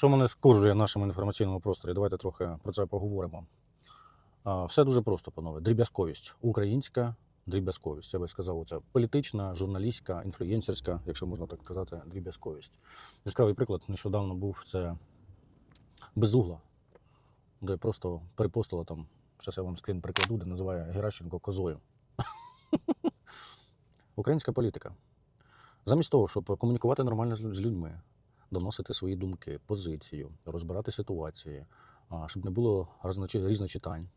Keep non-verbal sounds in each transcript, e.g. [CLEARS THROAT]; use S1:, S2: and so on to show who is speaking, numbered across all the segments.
S1: Що мене скурює в нашому інформаційному просторі? Давайте трохи про це поговоримо. Все дуже просто, панове. Дріб'язковість. Українська дріб'язковість. Я би сказав, це політична, журналістська, інфлюєнсерська, якщо можна так казати, дріб'язковість. Яскравий приклад нещодавно був це безугла, де просто перепостила там, зараз я вам скрін прикладу, де називає Геращенко козою. [LAUGHS] Українська політика. Замість того, щоб комунікувати нормально з людьми, доносити свої думки, позицію, розбирати ситуації, щоб не було різночитань.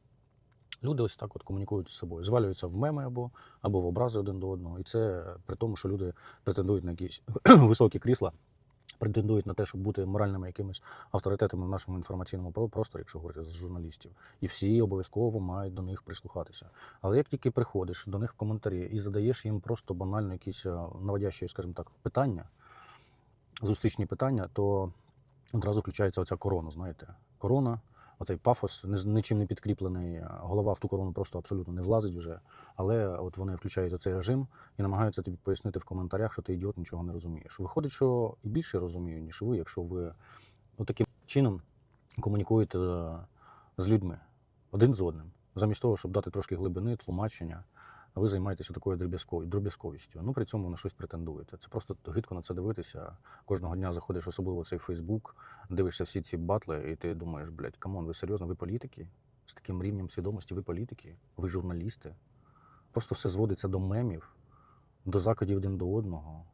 S1: Люди ось так от комунікують з собою, звалюються в меми або, або в образи один до одного. І це при тому, що люди претендують на якісь [CLEARS THROAT] високі крісла, претендують на те, щоб бути моральними якимись авторитетами в нашому інформаційному про- просторі, якщо говорити з журналістів. І всі обов'язково мають до них прислухатися. Але як тільки приходиш до них в коментарі і задаєш їм просто банально якісь е, наводящі, скажімо так, питання, зустрічні питання, то одразу включається оця корона, знаєте. Корона, оцей пафос, нічим не підкріплений, голова в ту корону просто абсолютно не влазить вже. Але от вони включають оцей режим і намагаються тобі пояснити в коментарях, що ти ідіот, нічого не розумієш. Виходить, що і більше розумію, ніж ви, якщо ви ну, таким чином комунікуєте е, з людьми один з одним. Замість того, щоб дати трошки глибини, тлумачення, ви займаєтеся такою дроб'язковістю. Ну, при цьому на щось претендуєте. Це просто гидко на це дивитися. Кожного дня заходиш, особливо цей Фейсбук, дивишся всі ці батли, і ти думаєш, блядь, камон, ви серйозно, ви політики? З таким рівнем свідомості, ви політики, ви журналісти. Просто все зводиться до мемів, до закидів один до одного.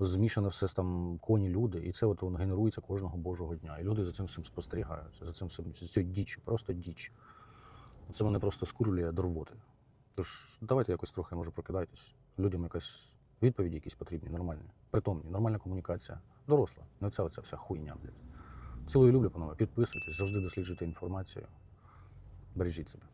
S1: Змішане все там коні люди, і це от воно генерується кожного божого дня. І люди за цим всім спостерігають, за цим всім за цією просто діч. Це мене просто скурлює до рвоти. Тож давайте якось трохи, може, прокидайтесь. Людям якась відповіді якісь потрібні, нормальні, притомні, нормальна комунікація. Доросла, не оця оця вся хуйня, блядь. Цілую люблю, панове. Підписуйтесь, завжди досліджуйте інформацію. Бережіть себе.